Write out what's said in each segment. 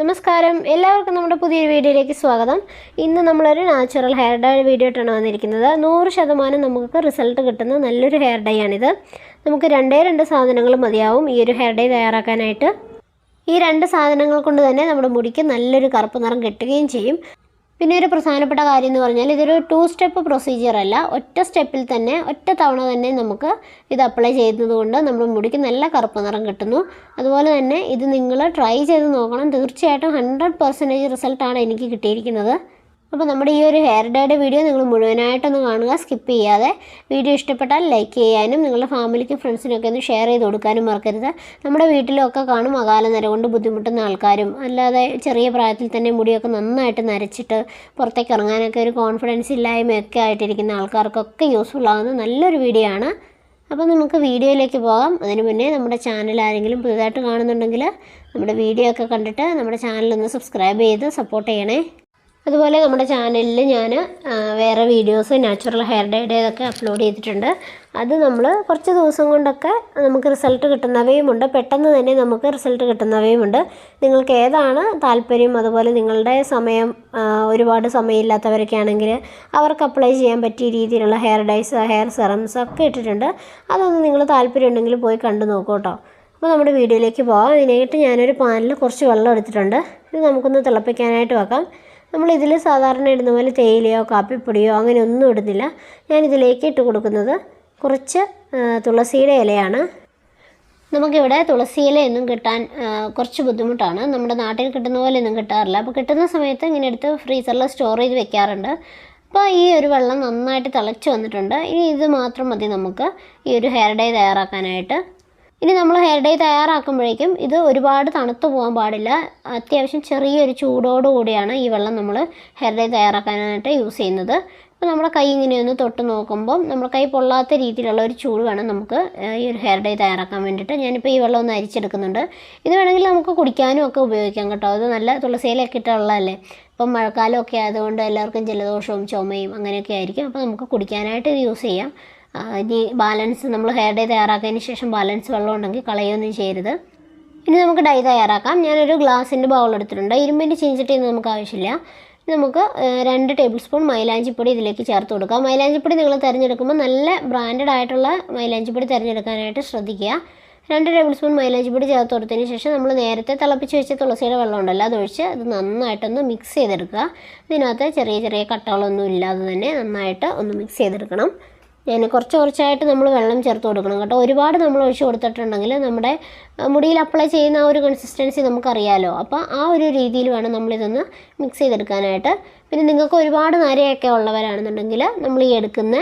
നമസ്കാരം. എല്ലാവർക്കും നമ്മുടെ പുതിയൊരു വീഡിയോയിലേക്ക് സ്വാഗതം. ഇന്ന് നമ്മളൊരു നാച്ചുറൽ ഹെയർ ഡൈ വീഡിയോ ആയിട്ടാണ് വന്നിരിക്കുന്നത്. നൂറ് ശതമാനം നമുക്ക് റിസൾട്ട് കിട്ടുന്ന നല്ലൊരു ഹെയർ ഡൈ ആണിത്. നമുക്ക് രണ്ടേ രണ്ട് സാധനങ്ങൾ മതിയാവും ഈ ഒരു ഹെയർ ഡൈ തയ്യാറാക്കാനായിട്ട്. ഈ രണ്ട് സാധനങ്ങൾ കൊണ്ട് തന്നെ നമ്മുടെ മുടിക്ക് നല്ലൊരു കറുപ്പ് നിറം കിട്ടുകയും ചെയ്യും. പിന്നെ ഒരു പ്രധാനപ്പെട്ട കാര്യം എന്ന് പറഞ്ഞാൽ ഇതൊരു ടു സ്റ്റെപ്പ് പ്രൊസീജിയർ അല്ല. ഒറ്റ സ്റ്റെപ്പിൽ തന്നെ ഒറ്റ തവണ തന്നെ നമുക്ക് ഇത് അപ്ലൈ ചെയ്യുന്നതുകൊണ്ട് നമ്മുടെ മുടിക്ക് നല്ല കറുപ്പ് നിറം കിട്ടുന്നു. അതുപോലെ തന്നെ ഇത് നിങ്ങൾ ട്രൈ ചെയ്ത് നോക്കണം. തീർച്ചയായിട്ടും ഹൺഡ്രഡ് പെർസെന്റേജ് റിസൾട്ടാണ് എനിക്ക് കിട്ടിയിരിക്കുന്നത്. അപ്പോൾ നമ്മുടെ ഈ ഒരു ഹെയർ ഡേയുടെ വീഡിയോ നിങ്ങൾ മുഴുവനായിട്ടൊന്ന് കാണുക സ്കിപ്പ് ചെയ്യാതെ. വീഡിയോ ഇഷ്ടപ്പെട്ടാൽ ലൈക്ക് ചെയ്യാനും നിങ്ങളുടെ ഫാമിലിക്കും ഫ്രണ്ട്സിനൊക്കെ ഒന്ന് ഷെയർ ചെയ്ത് കൊടുക്കാനും മറക്കരുത്. നമ്മുടെ വീട്ടിലൊക്കെ കാണും അകാല നിര കൊണ്ട് ബുദ്ധിമുട്ടുന്ന ആൾക്കാരും. അല്ലാതെ ചെറിയ പ്രായത്തിൽ തന്നെ മുടിയൊക്കെ നന്നായിട്ട് നരച്ചിട്ട് പുറത്തേക്ക് ഇറങ്ങാനൊക്കെ ഒരു കോൺഫിഡൻസ് ഇല്ലായ്മയൊക്കെ ആയിട്ടിരിക്കുന്ന ആൾക്കാർക്കൊക്കെ യൂസ്ഫുൾ ആകുന്ന നല്ലൊരു വീഡിയോ ആണ്. അപ്പോൾ നമുക്ക് വീഡിയോയിലേക്ക് പോകാം. അതിന് മുന്നേ നമ്മുടെ ചാനൽ ആരെങ്കിലും പുതുതായിട്ട് കാണുന്നുണ്ടെങ്കിൽ നമ്മുടെ വീഡിയോ ഒക്കെ കണ്ടിട്ട് നമ്മുടെ ചാനലൊന്ന് സബ്സ്ക്രൈബ് ചെയ്ത് സപ്പോർട്ട് ചെയ്യണേ. അതുപോലെ നമ്മുടെ ചാനലിൽ ഞാൻ വേറെ വീഡിയോസ് നാച്ചുറൽ ഹെയർ ഡേയുടേതൊക്കെ അപ്ലോഡ് ചെയ്തിട്ടുണ്ട്. അത് നമ്മൾ കുറച്ച് ദിവസം കൊണ്ടൊക്കെ നമുക്ക് റിസൾട്ട് കിട്ടുന്നവയുമുണ്ട്. പെട്ടെന്ന് തന്നെ നമുക്ക് റിസൾട്ട് കിട്ടുന്നവയുമുണ്ട്. നിങ്ങൾക്ക് ഏതാണ് താല്പര്യം? അതുപോലെ നിങ്ങളുടെ സമയം ഒരുപാട് സമയമില്ലാത്തവരൊക്കെ ആണെങ്കിൽ അവർക്ക് അപ്ലൈ ചെയ്യാൻ പറ്റിയ രീതിയിലുള്ള ഹെയർ ഡൈസ് ഹെയർ സെറംസ് ഒക്കെ ഇട്ടിട്ടുണ്ട്. അതൊന്ന് നിങ്ങൾ താല്പര്യം ഉണ്ടെങ്കിൽ പോയി കണ്ടു നോക്കൂ കേട്ടോ. അപ്പോൾ നമ്മുടെ വീഡിയോയിലേക്ക് പോകാം അതിനായിട്ട് ഞാനൊരു പാനിൽ കുറച്ച് വെള്ളം എടുത്തിട്ടുണ്ട്. ഇത് നമുക്കൊന്ന് തിളപ്പിക്കാനായിട്ട് വെക്കാം. നമ്മൾ ഇതിൽ സാധാരണ ഇടുന്ന പോലെ തേയിലയോ കാപ്പിപ്പൊടിയോ അങ്ങനെ ഒന്നും ഇടുന്നില്ല. ഞാനിതിലേക്ക് ഇട്ട് കൊടുക്കുന്നത് കുറച്ച് തുളസിയുടെ ഇലയാണ്. നമുക്കിവിടെ തുളസി ഇലയൊന്നും കിട്ടാൻ കുറച്ച് ബുദ്ധിമുട്ടാണ്. നമ്മുടെ നാട്ടിൽ കിട്ടുന്ന പോലെ ഒന്നും കിട്ടാറില്ല. അപ്പോൾ കിട്ടുന്ന സമയത്ത് ഇങ്ങനെ എടുത്ത് ഫ്രീസറിൽ സ്റ്റോർ ചെയ്ത് വെക്കാറുണ്ട്. അപ്പോൾ ഈ ഒരു വെള്ളം നന്നായിട്ട് തിളച്ച് വന്നിട്ടുണ്ട്. ഇനി ഇത് മാത്രം മതി നമുക്ക്. ഈ ഒരു ഹെയർ ഡേ തയ്യാറാക്കാനായിട്ട്. ഇനി നമ്മൾ ഹെയർ ഡൈ തയ്യാറാക്കുമ്പോഴേക്കും ഇത് ഒരുപാട് തണുത്തു പോകാൻ പാടില്ല. അത്യാവശ്യം ചെറിയൊരു ചൂടോട് കൂടിയാണ് ഈ വെള്ളം നമ്മൾ ഹെയർ ഡൈ തയ്യാറാക്കാനായിട്ട് യൂസ് ചെയ്യുന്നത്. അപ്പോൾ നമ്മുടെ കൈ ഇങ്ങനെ ഒന്ന് തൊട്ട് നോക്കുമ്പം നമ്മുടെ കൈ പൊള്ളാത്ത രീതിയിലുള്ള ഒരു ചൂട് വേണം നമുക്ക് ഈ ഒരു ഹെയർ ഡൈ തയ്യാറാക്കാൻ വേണ്ടിയിട്ട്. ഞാനിപ്പോൾ ഈ വെള്ളം ഒന്ന് അരിച്ചെടുക്കുന്നുണ്ട്. ഇത് വേണമെങ്കിൽ നമുക്ക് കുടിക്കാനും ഒക്കെ ഉപയോഗിക്കാം കേട്ടോ. അത് നല്ല തുളസിയിലൊക്കെ ഇട്ടുള്ളതല്ലേ ഇപ്പം മഴക്കാലമൊക്കെ ആയതുകൊണ്ട് എല്ലാവർക്കും ജലദോഷവും ചുമയും അങ്ങനെയൊക്കെ ആയിരിക്കും. അപ്പോൾ നമുക്ക് കുടിക്കാനായിട്ട് ഇത് യൂസ് ചെയ്യാം. ഇനി ബാലൻസ് നമ്മൾ ഹെയർ ഡൈ തയ്യാറാക്കിയതിന് ശേഷം ബാലൻസ് വെള്ളം ഉണ്ടെങ്കിൽ കളയൊന്നും ചെയ്യരുത്. ഇനി നമുക്ക് ഡൈ തയ്യാറാക്കാം. ഞാനൊരു ഗ്ലാസിന്റെ ബൗൾ എടുത്തിട്ടുണ്ട്. ഇരുമ്പിന്റെ ചീഞ്ചട്ടിയൊന്നും നമുക്ക് ആവശ്യമില്ല. നമുക്ക് രണ്ട് ടേബിൾ സ്പൂൺ മൈലാഞ്ചിപ്പൊടി ഇതിലേക്ക് ചേർത്ത് കൊടുക്കാം. മൈലാഞ്ചിപ്പൊടി നിങ്ങൾ തിരഞ്ഞെടുക്കുമ്പോൾ നല്ല ബ്രാൻഡഡ് ആയിട്ടുള്ള മൈലാഞ്ചിപ്പൊടി തിരഞ്ഞെടുക്കാനായിട്ട് ശ്രദ്ധിക്കുക. രണ്ട് ടേബിൾ സ്പൂൺ മൈലാഞ്ചിപ്പൊടി ചേർത്ത് കൊടുത്തതിന് ശേഷം നമ്മൾ നേരത്തെ തിളപ്പിച്ച് വെച്ച തുളസിയുടെ വെള്ളം ഉണ്ടല്ലോ അതൊഴിച്ച് അത് നന്നായിട്ടൊന്ന് മിക്സ് ചെയ്തെടുക്കുക. ഇതിനകത്ത് ചെറിയ ചെറിയ കട്ടകളൊന്നും ഇല്ലാതെ തന്നെ നന്നായിട്ട് ഒന്ന് മിക്സ് ചെയ്തെടുക്കണം. ഞാൻ കുറച്ച് കുറച്ചായിട്ട് നമ്മൾ വെള്ളം ചേർത്ത് കൊടുക്കണം കേട്ടോ. ഒരുപാട് നമ്മൾ ഒഴിച്ച് കൊടുത്തിട്ടുണ്ടെങ്കിൽ നമ്മുടെ മുടിയിൽ അപ്ലൈ ചെയ്യുന്ന ആ ഒരു കൺസിസ്റ്റൻസി നമുക്കറിയാമല്ലോ അപ്പോൾ ആ ഒരു രീതിയിൽ വേണം നമ്മളിതൊന്ന് മിക്സ് ചെയ്തെടുക്കാനായിട്ട്. പിന്നെ നിങ്ങൾക്ക് ഒരുപാട് നരയൊക്കെ ഉള്ളവരാണെന്നുണ്ടെങ്കിൽ നമ്മൾ ഈ എടുക്കുന്ന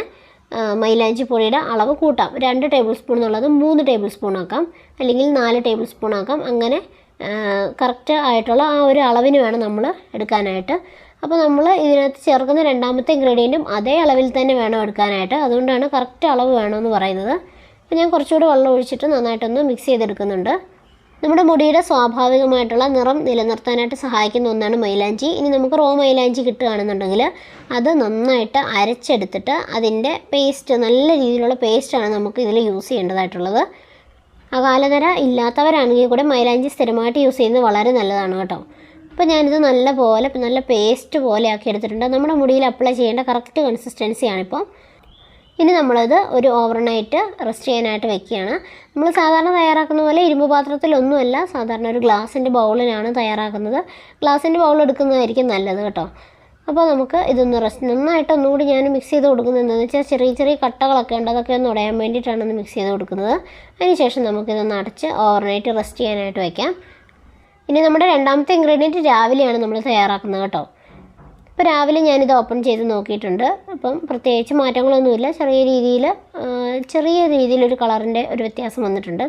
മൈലാഞ്ചി പൊടിയുടെ അളവ് കൂട്ടാം. രണ്ട് ടേബിൾ സ്പൂൺ എന്നുള്ളത് മൂന്ന് ടേബിൾ സ്പൂൺ ആക്കാം. അല്ലെങ്കിൽ നാല് ടേബിൾ സ്പൂൺ ആക്കാം. അങ്ങനെ കറക്റ്റ് ആയിട്ടുള്ള ആ ഒരു അളവിന് വേണം നമ്മൾ എടുക്കാനായിട്ട്. അപ്പോൾ നമ്മൾ ഇതിനകത്ത് ചേർക്കുന്ന രണ്ടാമത്തെ ഇൻഗ്രീഡിയന്റും അതേ അളവിൽ തന്നെ വേണം എടുക്കാനായിട്ട്. അതുകൊണ്ടാണ് കറക്റ്റ് അളവ് വേണമെന്ന് പറയുന്നത്. അപ്പോൾ ഞാൻ കുറച്ചുകൂടി വെള്ളം ഒഴിച്ചിട്ട് നന്നായിട്ടൊന്ന് മിക്സ് ചെയ്തെടുക്കുന്നുണ്ട്. നമ്മുടെ മുടിയുടെ സ്വാഭാവികമായിട്ടുള്ള നിറം നിലനിർത്താനായിട്ട് സഹായിക്കുന്ന ഒന്നാണ് മൈലാഞ്ചി. ഇനി നമുക്ക് റോ മൈലാഞ്ചി കിട്ടുകയാണെന്നുണ്ടെങ്കിൽ അത് നന്നായിട്ട് അരച്ചെടുത്തിട്ട് അതിന്റെ പേസ്റ്റ് നല്ല രീതിയിലുള്ള പേസ്റ്റാണ് നമുക്ക് ഇതിൽ യൂസ് ചെയ്യേണ്ടതായിട്ടുള്ളത്. അകാലനര ഇല്ലാത്തവരാണെങ്കിൽ കൂടെ മൈലാഞ്ചി സ്ഥിരമായിട്ട് യൂസ് ചെയ്യുന്നത് വളരെ നല്ലതാണ് കേട്ടോ. അപ്പോൾ ഞാനിത് നല്ല പോലെ നല്ല പേസ്റ്റ് പോലെ ആക്കി എടുത്തിട്ടുണ്ട്. നമ്മുടെ മുടിയിൽ അപ്ലൈ ചെയ്യേണ്ട കറക്റ്റ് കൺസിസ്റ്റൻസിയാണിപ്പോൾ ഇനി നമ്മളത് ഒരു ഓവർനൈറ്റ് റെസ്റ്റ് ചെയ്യാനായിട്ട് വെക്കുകയാണ്. നമ്മൾ സാധാരണ തയ്യാറാക്കുന്ന പോലെ ഇരുമ്പ് പാത്രത്തിലൊന്നുമല്ല സാധാരണ ഒരു ഗ്ലാസിന്റെ ബൗളിലാണ് തയ്യാറാക്കുന്നത്. ഗ്ലാസിന്റെ ബൗൾ എടുക്കുന്നതായിരിക്കും നല്ലത് കേട്ടോ. അപ്പോൾ നമുക്ക് ഇതൊന്ന് റെസ്റ്റ് നന്നായിട്ട് ഒന്നുകൂടി ഞാൻ മിക്സ് ചെയ്ത് കൊടുക്കുന്നത് എന്താണെന്ന് വെച്ചാൽ ചെറിയ ചെറിയ കട്ടകളൊക്കെ ഉണ്ട് അതൊക്കെ ഒന്ന് ഉടയാൻ വേണ്ടിയിട്ടാണ് ഒന്ന് മിക്സ് ചെയ്ത് കൊടുക്കുന്നത്. അതിനുശേഷം നമുക്കിതൊന്ന് അടച്ച് ഓവർനൈറ്റ് റെസ്റ്റ് ചെയ്യാനായിട്ട് വയ്ക്കാം ഇനി നമ്മുടെ രണ്ടാമത്തെ ഇൻഗ്രീഡിയന്റ് രാവിലെയാണ് നമ്മൾ തയ്യാറാക്കുന്നത് കേട്ടോ. ഇപ്പോൾ രാവിലെ ഞാനിത് ഓപ്പൺ ചെയ്ത് നോക്കിയിട്ടുണ്ട്. അപ്പം പ്രത്യേകിച്ച് മാറ്റങ്ങളൊന്നുമില്ല. ചെറിയ രീതിയിൽ ചെറിയ രീതിയിലൊരു കളറിന്റെ ഒരു വ്യത്യാസം വന്നിട്ടുണ്ട്.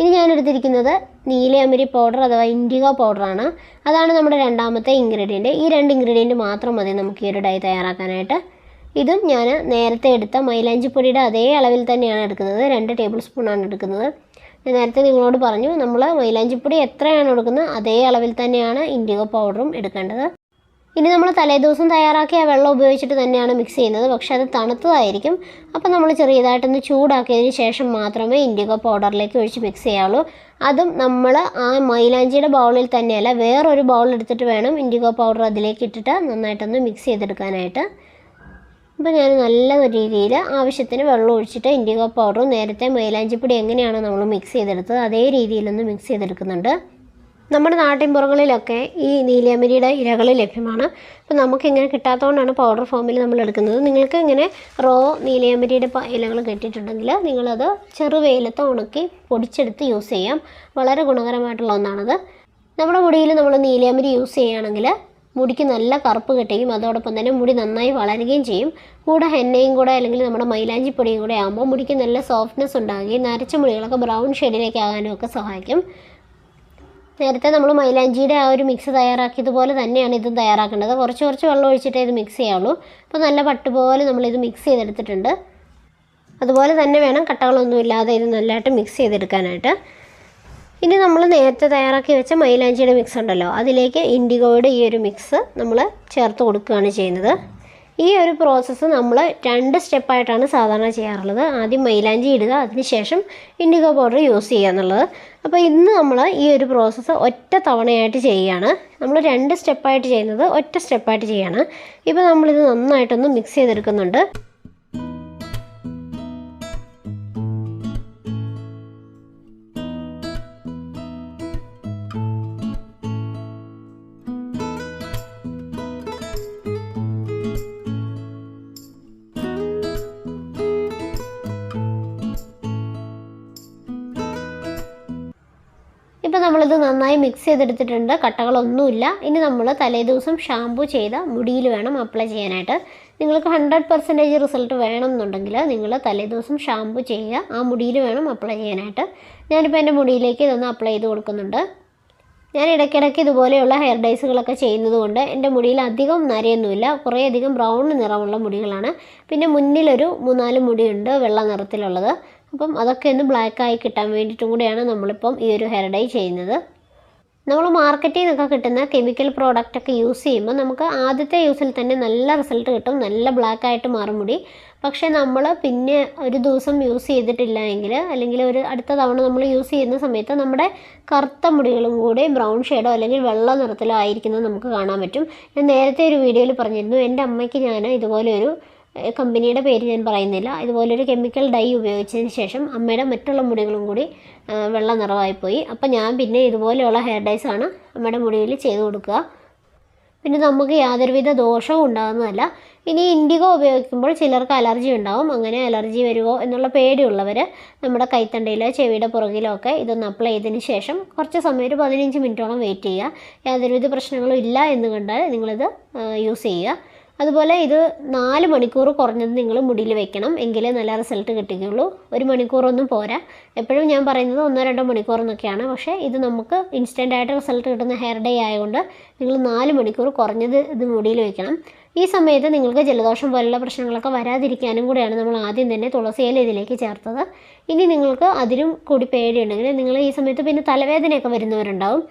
ഇനി ഞാൻ എടുത്തിരിക്കുന്നത് നീലയമരി പൗഡർ അഥവാ ഇൻഡിഗോ പൗഡറാണ് അതാണ് നമ്മുടെ രണ്ടാമത്തെ ഇൻഗ്രീഡിയന്റ് ഈ രണ്ട് ഇൻഗ്രീഡിയന്റ് മാത്രം മതി നമുക്ക് ഈ ഒരു ഡൈ തയ്യാറാക്കാനായിട്ട്. ഇതും ഞാൻ നേരത്തെ എടുത്ത മൈലാഞ്ചിപ്പൊടിയുടെ അതേ അളവിൽ തന്നെയാണ് എടുക്കുന്നത്. രണ്ട് ടേബിൾ സ്പൂണാണ് എടുക്കുന്നത്. ഞാൻ നേരത്തെ നിങ്ങളോട് പറഞ്ഞു നമ്മൾ മൈലാഞ്ചിപ്പൊടി എത്രയാണ് എടുക്കുന്നത് അതേ അളവിൽ തന്നെയാണ് ഇൻഡിഗോ പൗഡറും എടുക്കേണ്ടത്. ഇനി നമ്മൾ തലേദിവസം തയ്യാറാക്കിയ വെള്ളം ഉപയോഗിച്ചിട്ട് തന്നെയാണ് മിക്സ് ചെയ്യുന്നത്. പക്ഷേ അത് തണുത്തതായിരിക്കും. അപ്പോൾ നമ്മൾ ചെറിയതായിട്ടൊന്ന് ചൂടാക്കിയതിന് ശേഷം മാത്രമേ ഇൻഡിഗോ പൗഡറിലേക്ക് ഒഴിച്ച് മിക്സ് ചെയ്യാവുള്ളൂ. അതും നമ്മൾ ആ മൈലാഞ്ചിയുടെ ബൗളിൽ തന്നെയല്ല വേറൊരു ബൗൾ എടുത്തിട്ട് വേണം ഇൻഡിഗോ പൗഡർ അതിലേക്ക് ഇട്ടിട്ട് നന്നായിട്ടൊന്ന് മിക്സ് ചെയ്തെടുക്കാനായിട്ട്. അപ്പോൾ ഞാൻ നല്ല രീതിയിൽ ആവശ്യത്തിന് വെള്ളം ഒഴിച്ചിട്ട് ഇൻഡിഗോ പൗഡറും നേരത്തെ മൈലാഞ്ചിപ്പൊടി എങ്ങനെയാണ് നമ്മൾ മിക്സ് ചെയ്തെടുത്തത് അതേ രീതിയിലൊന്ന് മിക്സ് ചെയ്തെടുക്കുന്നുണ്ട്. നമ്മുടെ നാട്ടിൻപുറങ്ങളിലൊക്കെ ഈ നീലിയമരിയുടെ ഇലകൾ ലഭ്യമാണ്. അപ്പോൾ നമുക്കിങ്ങനെ കിട്ടാത്തതുകൊണ്ടാണ് പൗഡർ ഫോമിൽ നമ്മൾ എടുക്കുന്നത്. നിങ്ങൾക്ക് ഇങ്ങനെ റോ നീലിയമരിയുടെ ഇലകൾ കിട്ടിയിട്ടുണ്ടെങ്കിൽ നിങ്ങളത് ചെറുവെയിലത്ത് ഉണക്കി പൊടിച്ചെടുത്ത് യൂസ് ചെയ്യാം. വളരെ ഗുണകരമായിട്ടുള്ള ഒന്നാണത്. നമ്മുടെ മുടിയിൽ നമ്മൾ നീലിയമരി യൂസ് ചെയ്യുകയാണെങ്കിൽ മുടിക്ക് നല്ല കറുപ്പ് കിട്ടുകയും അതോടൊപ്പം തന്നെ മുടി നന്നായി വളരുകയും ചെയ്യും. കൂടെ ഹെന്നയും കൂടെ അല്ലെങ്കിൽ നമ്മുടെ മൈലാഞ്ചി പൊടിയും കൂടെ ആകുമ്പോൾ മുടിക്ക് നല്ല സോഫ്റ്റ്നെസ് ഉണ്ടാകുകയും നരച്ച മുടികളൊക്കെ ബ്രൗൺ ഷെയ്ഡിലേക്ക് ആകാനും ഒക്കെ സഹായിക്കും. നേരത്തെ നമ്മൾ മൈലാഞ്ചിയുടെ ആ ഒരു മിക്സ് തയ്യാറാക്കിയതുപോലെ തന്നെയാണ് ഇത് തയ്യാറാക്കേണ്ടത്. കുറച്ച് കുറച്ച് വെള്ളം ഒഴിച്ചിട്ടേ ഇത് മിക്സ് ചെയ്യുള്ളൂ അപ്പോൾ നല്ല പട്ട് പട്ടുപോലെ നമ്മളിത് മിക്സ് ചെയ്തെടുത്തിട്ടുണ്ട്. അതുപോലെ തന്നെ വേണം കട്ടകളൊന്നും ഇല്ലാതെ ഇത് നല്ലതായിട്ട് മിക്സ് ചെയ്തെടുക്കാനായിട്ട്. ഇനി നമ്മൾ നേരത്തെ തയ്യാറാക്കി വെച്ച മൈലാഞ്ചിയുടെ മിക്സ് ഉണ്ടല്ലോ. അതിലേക്ക് ഇൻഡിഗോയുടെ ഈ ഒരു മിക്സ് നമ്മൾ ചേർത്ത് കൊടുക്കുകയാണ് ചെയ്യുന്നത്. ഈ ഒരു പ്രോസസ്സ് നമ്മൾ രണ്ട് സ്റ്റെപ്പായിട്ടാണ് സാധാരണ ചെയ്യാറുള്ളത്. ആദ്യം മൈലാഞ്ചി ഇടുക അതിനുശേഷം ഇൻഡിഗോ പൗഡർ യൂസ് ചെയ്യുക എന്നുള്ളത്. അപ്പോൾ ഇന്ന് നമ്മൾ ഈ ഒരു പ്രോസസ്സ് ഒറ്റ തവണയായിട്ട് ചെയ്യുകയാണ്. നമ്മൾ രണ്ട് സ്റ്റെപ്പായിട്ട് ചെയ്യുന്നത് ഒറ്റ സ്റ്റെപ്പായിട്ട് ചെയ്യുകയാണ്. ഇപ്പോൾ നമ്മളിത് നന്നായിട്ടൊന്ന് മിക്സ് ചെയ്തെടുക്കുന്നുണ്ട്. നമ്മളിത് നന്നായി മിക്സ് ചെയ്തെടുത്തിട്ടുണ്ട്. കട്ടകളൊന്നുമില്ല. ഇനി നമ്മൾ തലേദിവസം ഷാമ്പു ചെയ്ത മുടിയിൽ വേണം അപ്ലൈ ചെയ്യാനായിട്ട്. നിങ്ങൾക്ക് ഹൺഡ്രഡ് പെർസെന്റേജ് റിസൾട്ട് വേണമെന്നുണ്ടെങ്കിൽ നിങ്ങൾ തലേദിവസം ഷാമ്പു ചെയ്യുക. ആ മുടിയിൽ വേണം അപ്ലൈ ചെയ്യാനായിട്ട്. ഞാനിപ്പോൾ എന്റെ മുടിയിലേക്ക് ഇതൊന്ന് അപ്ലൈ ചെയ്ത് കൊടുക്കുന്നുണ്ട്. ഞാൻ ഇടയ്ക്കിടയ്ക്ക് ഇതുപോലെയുള്ള ഹെയർ ഡൈസുകളൊക്കെ ചെയ്യുന്നത് കൊണ്ട് എന്റെ മുടിയിൽ അധികം നരയൊന്നുമില്ല. കുറേയധികം ബ്രൗൺ നിറമുള്ള മുടികളാണ്. പിന്നെ മുന്നിലൊരു മൂന്നാൽ മുടിയുണ്ട് വെള്ള നിറത്തിലുള്ളത്. അപ്പം അതൊക്കെ ഒന്ന് ബ്ലാക്കായി കിട്ടാൻ വേണ്ടിയിട്ടും കൂടെയാണ് നമ്മളിപ്പം ഈ ഒരു ഹെയർ ഡൈ ചെയ്യുന്നത്. നമ്മൾ മാർക്കറ്റിൽ നിന്നൊക്കെ കിട്ടുന്ന കെമിക്കൽ പ്രോഡക്റ്റ് ഒക്കെ യൂസ് ചെയ്യുമ്പോൾ നമുക്ക് ആദ്യത്തെ യൂസിൽ തന്നെ നല്ല റിസൾട്ട് കിട്ടും നല്ല ബ്ലാക്ക് ആയിട്ട് മാറും മുടി. പക്ഷേ നമ്മൾ പിന്നെ ഒരു ദിവസം യൂസ് ചെയ്തിട്ടില്ല എങ്കിൽ അല്ലെങ്കിൽ ഒരു അടുത്ത തവണ നമ്മൾ യൂസ് ചെയ്യുന്ന സമയത്ത് നമ്മുടെ കറുത്ത മുടികളും കൂടി ബ്രൗൺ ഷെയ്ഡോ അല്ലെങ്കിൽ വെള്ള നിറത്തിലോ ആയിരിക്കുന്നത് നമുക്ക് കാണാൻ പറ്റും. ഞാൻ നേരത്തെ ഒരു വീഡിയോയിൽ പറഞ്ഞിരുന്നു എന്റെ അമ്മയ്ക്ക് ഞാൻ ഇതുപോലെ ഒരു കമ്പനിയുടെ പേര് ഞാൻ പറയുന്നില്ല. ഇതുപോലൊരു കെമിക്കൽ ഡൈ ഉപയോഗിച്ചതിന് ശേഷം അമ്മയുടെ മറ്റുള്ള മുടികളും കൂടി വെള്ള നിറമായിപ്പോയി അപ്പം ഞാൻ പിന്നെ ഇതുപോലെയുള്ള ഹെയർ ഡൈസാണ് അമ്മയുടെ മുടിയിൽ ചെയ്ത് കൊടുക്കുക. പിന്നെ നമുക്ക് യാതൊരുവിധ ദോഷവും ഉണ്ടാകുന്നതല്ല. ഇനി ഇൻഡിഗോ ഉപയോഗിക്കുമ്പോൾ ചിലർക്ക് അലർജി ഉണ്ടാവും. അങ്ങനെ അലർജി വരുമോ എന്നുള്ള പേടിയുള്ളവർ നമ്മുടെ കൈത്തണ്ടയിലോ ചെവിയുടെ പുറകിലോ ഒക്കെ ഇതൊന്ന് അപ്ലൈ ചെയ്തതിന് ശേഷം കുറച്ച് സമയം ഒരു പതിനഞ്ച് മിനിറ്റോളം വെയിറ്റ് ചെയ്യുക. യാതൊരുവിധ പ്രശ്നങ്ങളും ഇല്ല എന്ന് കണ്ടാൽ നിങ്ങളിത് യൂസ് ചെയ്യുക. അതുപോലെ ഇത് നാല് മണിക്കൂർ കുറഞ്ഞത് നിങ്ങൾ മുടിയിൽ വെക്കണം എങ്കിലേ നല്ല റിസൾട്ട് കിട്ടുകയുള്ളൂ. ഒരു മണിക്കൂറൊന്നും പോരാ. എപ്പോഴും ഞാൻ പറയുന്നത് ഒന്നോ രണ്ടോ മണിക്കൂർ എന്നൊക്കെയാണ്. പക്ഷേ ഇത് നമുക്ക് ഇൻസ്റ്റന്റ് ആയിട്ട് റിസൾട്ട് കിട്ടുന്ന ഹെയർ ഡേ ആയതുകൊണ്ട് നിങ്ങൾ നാല് മണിക്കൂർ കുറഞ്ഞത് ഇത് മുടിയിൽ വെക്കണം. ഈ സമയത്ത് നിങ്ങൾക്ക് ജലദോഷം പോലുള്ള പ്രശ്നങ്ങളൊക്കെ വരാതിരിക്കാനും കൂടെയാണ് നമ്മൾ ആദ്യം തന്നെ തുളസിയില ഇതിലേക്ക് ചേർത്തത്. ഇനി നിങ്ങൾക്ക് അതിലും കൂടി പേടിയുണ്ടെങ്കിൽ നിങ്ങൾ ഈ സമയത്ത് പിന്നെ തലവേദനയൊക്കെ വരുന്നവരുണ്ടാവും.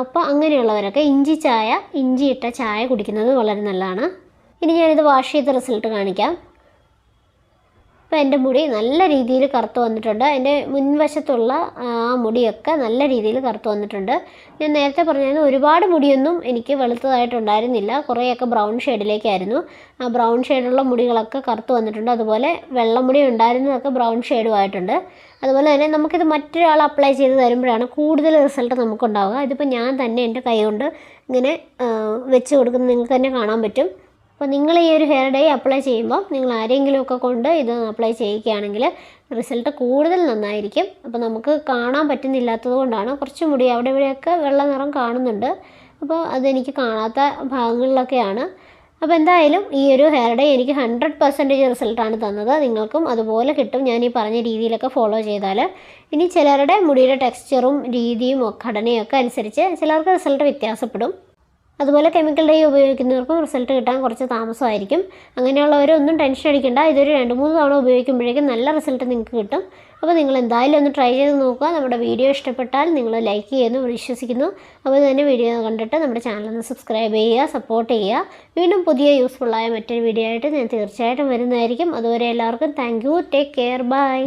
അപ്പോൾ അങ്ങനെയുള്ളവരൊക്കെ ഇഞ്ചി ചായ ഇഞ്ചി ഇട്ട ചായ കുടിക്കുന്നത് വളരെ നല്ലതാണ്. ഇനി ഞാനിത് വാഷ് ചെയ്ത റിസൾട്ട് കാണിക്കാം. അപ്പോൾ എന്റെ മുടി നല്ല രീതിയിൽ കറുത്ത് വന്നിട്ടുണ്ട്. എന്റെ മുൻവശത്തുള്ള ആ മുടിയൊക്കെ നല്ല രീതിയിൽ കറുത്ത് വന്നിട്ടുണ്ട്. ഞാൻ നേരത്തെ പറഞ്ഞായിരുന്നു ഒരുപാട് മുടിയൊന്നും എനിക്ക് വെളുത്തതായിട്ടുണ്ടായിരുന്നില്ല. കുറേയൊക്കെ ബ്രൗൺ ഷെയ്ഡിലേക്കായിരുന്നു ആ ബ്രൗൺ ഷെയ്ഡുള്ള മുടികളൊക്കെ കറുത്ത് വന്നിട്ടുണ്ട്. അതുപോലെ വെള്ളമുടി ഉണ്ടായിരുന്നതൊക്കെ ബ്രൗൺ ഷെയ്ഡും ആയിട്ടുണ്ട്. അതുപോലെ തന്നെ നമുക്കിത് മറ്റൊരാൾ അപ്ലൈ ചെയ്ത് തരുമ്പോഴാണ് കൂടുതൽ റിസൾട്ട് നമുക്കുണ്ടാവുക. ഇതിപ്പോൾ ഞാൻ തന്നെ എന്റെ കൈ കൊണ്ട് ഇങ്ങനെ വെച്ച് കൊടുക്കുന്നത് നിങ്ങൾക്ക് തന്നെ കാണാൻ പറ്റും. അപ്പോൾ നിങ്ങൾ ഈ ഒരു ഹെയർ ഡൈ അപ്ലൈ ചെയ്യുമ്പോൾ നിങ്ങൾ ആരെങ്കിലുമൊക്കെ കൊണ്ട് ഇത് അപ്ലൈ ചെയ്യിക്കുകയാണെങ്കിൽ റിസൾട്ട് കൂടുതൽ നന്നായിരിക്കും. അപ്പോൾ നമുക്ക് കാണാൻ പറ്റുന്നില്ലാത്തത് കൊണ്ടാണ് കുറച്ച് മുടി അവിടെ ഇവിടെയൊക്കെ വെള്ള നിറം കാണുന്നുണ്ട്. അപ്പോൾ അതെനിക്ക് കാണാത്ത ഭാഗങ്ങളിലൊക്കെയാണ്. അപ്പോൾ എന്തായാലും ഈ ഒരു ഹെയർ ഡേ എനിക്ക് ഹൺഡ്രഡ് പെർസെന്റേജ് റിസൾട്ടാണ് തന്നത്. നിങ്ങൾക്കും അതുപോലെ കിട്ടും. ഞാൻ ഈ പറഞ്ഞ രീതിയിലൊക്കെ ഫോളോ ചെയ്താൽ. ഇനി ചിലരുടെ മുടിയുടെ ടെക്സ്ചറും രീതിയും ഘടനയൊക്കെ അനുസരിച്ച് ചിലർക്ക് റിസൾട്ട് വ്യത്യാസപ്പെടും. അതുപോലെ കെമിക്കൽ ഡൈ ഉപയോഗിക്കുന്നവർക്കും റിസൾട്ട് കിട്ടാൻ കുറച്ച് താമസമായിരിക്കും. അങ്ങനെയുള്ളവരൊന്നും ടെൻഷൻ അടിക്കേണ്ട. ഇതൊരു രണ്ട് മൂന്ന് തവണ ഉപയോഗിക്കുമ്പോഴേക്കും നല്ല റിസൾട്ട് നിങ്ങൾക്ക് കിട്ടും. അപ്പോൾ നിങ്ങൾ എന്തായാലും ഒന്ന് ട്രൈ ചെയ്ത് നോക്കുക. നമ്മുടെ വീഡിയോ ഇഷ്ടപ്പെട്ടാൽ നിങ്ങൾ ലൈക്ക് ചെയ്യുന്നു വിശ്വസിക്കുന്നു. അപ്പോൾ തന്നെ വീഡിയോ കണ്ടിട്ട് നമ്മുടെ ചാനൽ ഒന്ന് സബ്സ്ക്രൈബ് ചെയ്യുക സപ്പോർട്ട് ചെയ്യുക. വീണ്ടും പുതിയ യൂസ്ഫുള്ളായ മറ്റൊരു വീഡിയോ ആയിട്ട് ഞാൻ തീർച്ചയായിട്ടും വരുന്നതായിരിക്കും. അതുവരെ എല്ലാവർക്കും thank you take care bye